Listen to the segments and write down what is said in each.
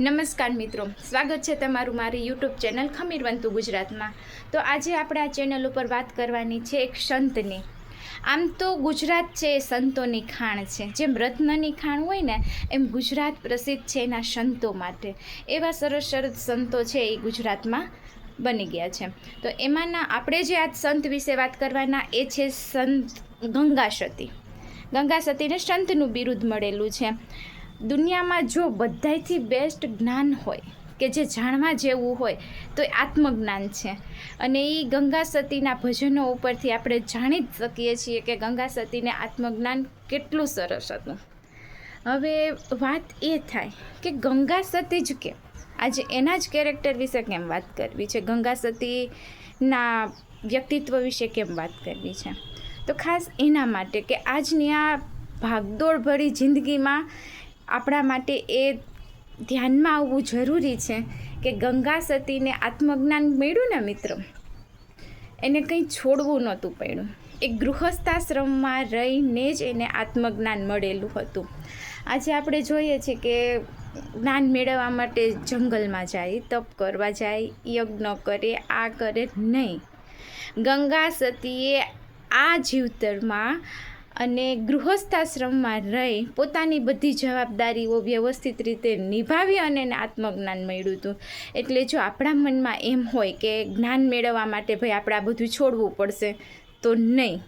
નમસ્કાર મિત્રો. સ્વાગત છે તમારું મારી યુટ્યુબ ચેનલ ખમીરવંતુ ગુજરાતમાં. તો આજે આપણે આ ચેનલ ઉપર વાત કરવાની છે એક સંતની. આમ તો ગુજરાત છે એ સંતોની ખાણ છે. જેમ રત્નની ખાણ હોય ને, એમ ગુજરાત પ્રસિદ્ધ છે એના સંતો માટે. એવા સરસ સરસ સંતો છે એ ગુજરાતમાં બની ગયા છે. તો એમાંના આપણે જે આજ સંત વિશે વાત કરવાના એ છે સંત ગંગા સતી ગંગા સંતનું બિરુદ મળેલું છે. દુનિયામાં જો બધાયથી બેસ્ટ જ્ઞાન હોય, કે જે જાણવા જેવું હોય, તો એ આત્મજ્ઞાન છે. અને એ ગંગા સતીના ભજનો ઉપરથી આપણે જાણી જ શકીએ છીએ કે ગંગા સતીને આત્મજ્ઞાન કેટલું સરસ હતું. હવે વાત એ થાય કે ગંગા સતી જ કેમ? આજે એના જ કેરેક્ટર વિશે કેમ વાત કરવી છે? ગંગા સતીના વ્યક્તિત્વ વિશે કેમ વાત કરવી છે? તો ખાસ એના માટે કે આજની આ ભાગદોડ ભરી જિંદગીમાં આપણા માટે એ ધ્યાનમાં આવવું જરૂરી છે કે ગંગા સતીને આત્મજ્ઞાન મળ્યું ને મિત્રો? એને કંઈ છોડવું નહોતું પડ્યું. એ ગૃહસ્થાશ્રમમાં રહીને જ એને આત્મજ્ઞાન મળેલું હતું. આજે આપણે જોઈએ છીએ કે જ્ઞાન મેળવવા માટે જંગલમાં જાય, તપ કરવા જાય, યજ્ઞ કરે, આ કરે નહીં. ગંગા સતીએ આ જીવતરમાં અને ગૃહસ્થાશ્રમમાં રહી પોતાની બધી જવાબદારીઓ વ્યવસ્થિત રીતે નિભાવી અને એને આત્મજ્ઞાન મળ્યું હતું. એટલે જો આપણા મનમાં એમ હોય કે જ્ઞાન મેળવવા માટે ભાઈ આપણે આ બધું છોડવું પડશે, તો નહીં.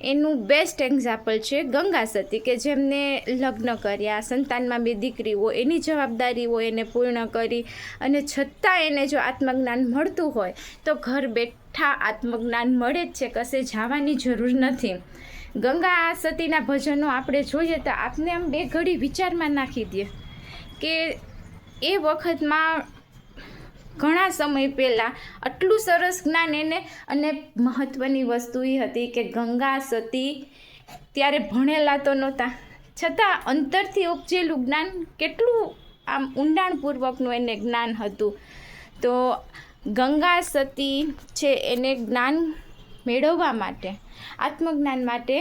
એનું બેસ્ટ એક્ઝામ્પલ છે ગંગા સતી, કે જેમને લગ્ન કર્યા, સંતાનમાં બે દીકરીઓ, એની જવાબદારીઓ એને પૂર્ણ કરી અને છતાં એને જો આત્મજ્ઞાન મળતું હોય, તો ઘર બેઠા આત્મજ્ઞાન મળે જ છે, કશે જવાની જરૂર નથી. ગંગા સતીના ભજનો આપણે જોઈએ તો આપને આમ બે ઘડી વિચારમાં નાખી દે કે એ વખતમાં ઘણા સમય પહેલાં આટલું સરસ જ્ઞાન એને અને મહત્ત્વની વસ્તુ એ હતી કે ગંગા સતી ત્યારે ભણેલા તો નહોતા. છતાં અંતરથી ઉપજેલું જ્ઞાન કેટલું આમ ઊંડાણપૂર્વકનું એને જ્ઞાન હતું. તો ગંગા સતી છે એને જ્ઞાન મેળવવા માટે, આત્મજ્ઞાન માટે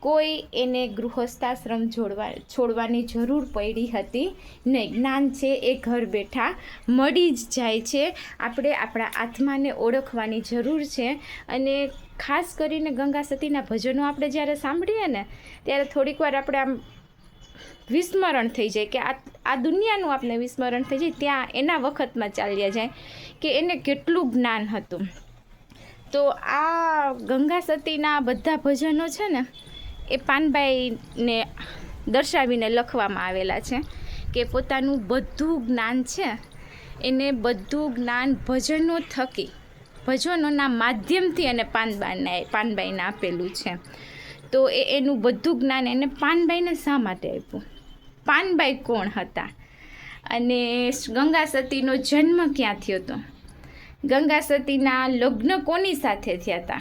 કોઈ એને ગૃહસ્થાશ્રમ જોડવા, છોડવાની જરૂર પડી હતી નહીં. જ્ઞાન છે એ ઘર બેઠા મળી જ જાય છે. આપણે આપણા આત્માને ઓળખવાની જરૂર છે અને ખાસ કરીને ગંગા સતીના ભજનો આપણે જ્યારે સાંભળીએ ને, ત્યારે થોડીક વાર આપણે આમ વિસ્મરણ થઈ જાય કે આ આ દુનિયાનું આપણે વિસ્મરણ થઈ જાય, ત્યાં એના વખતમાં ચાલ્યા જાય કે એને કેટલું જ્ઞાન હતું. તો આ ગંગા સતીના બધા ભજનો છે ને એ પાનબાઈને દર્શાવીને લખવામાં આવેલા છે કે પોતાનું બધું જ્ઞાન છે, એને બધું જ્ઞાન ભજનો થકી, ભજનોના માધ્યમથી એને પાનબાઈને પાનબાઈને આપેલું છે. તો એ એનું બધું જ્ઞાન એને પાનબાઈને શા માટે આપ્યું? પાનબાઈ કોણ હતા? અને ગંગા સતીનો જન્મ ક્યાં થયો હતો? ગંગા સતીના લગ્ન કોની સાથે થયા હતા?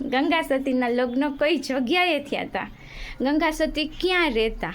ગંગા સતીના લગ્ન કઈ જગ્યાએ થયા હતા ગંગા સતી ક્યાં રહેતા?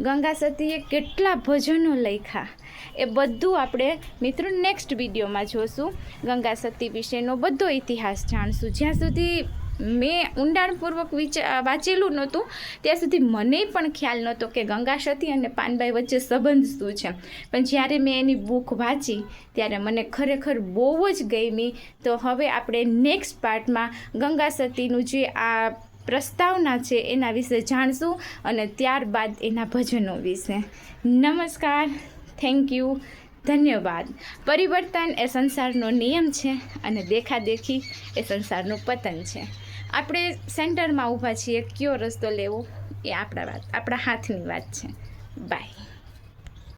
ગંગા સતીએ કેટલા ભજનો લખ્યા? એ બધું આપણે મિત્રો નેક્સ્ટ વિડીયોમાં જોશું. ગંગા સતી વિશેનો બધો ઇતિહાસ જાણશું. જ્યાં સુધી મેં ઊંડાણપૂર્વક વિચાર વાંચેલું નહોતું. ત્યાં સુધી મને પણ ખ્યાલ નહોતો કે ગંગા સતી અને પાનબાઈ વચ્ચે સંબંધ શું છે. પણ જ્યારે મેં એની બુક વાંચી, ત્યારે મને ખરેખર બહુ જ ગમી. તો હવે આપણે નેક્સ્ટ પાર્ટમાં ગંગા સતીનું જે આ પ્રસ્તાવના છે એના વિશે જાણશું અને ત્યારબાદ એના ભજનો વિશે. નમસ્કાર. Thank you. ધન્યવાદ. પરિવર્તન એ સંસારનો નિયમ છે અને દેખાદેખી એ સંસારનું પતન છે. આપણે સેન્ટરમાં ઊભા છીએ, કયો રસ્તો લેવો એ આપણા વાત, આપણા હાથની વાત છે. બાય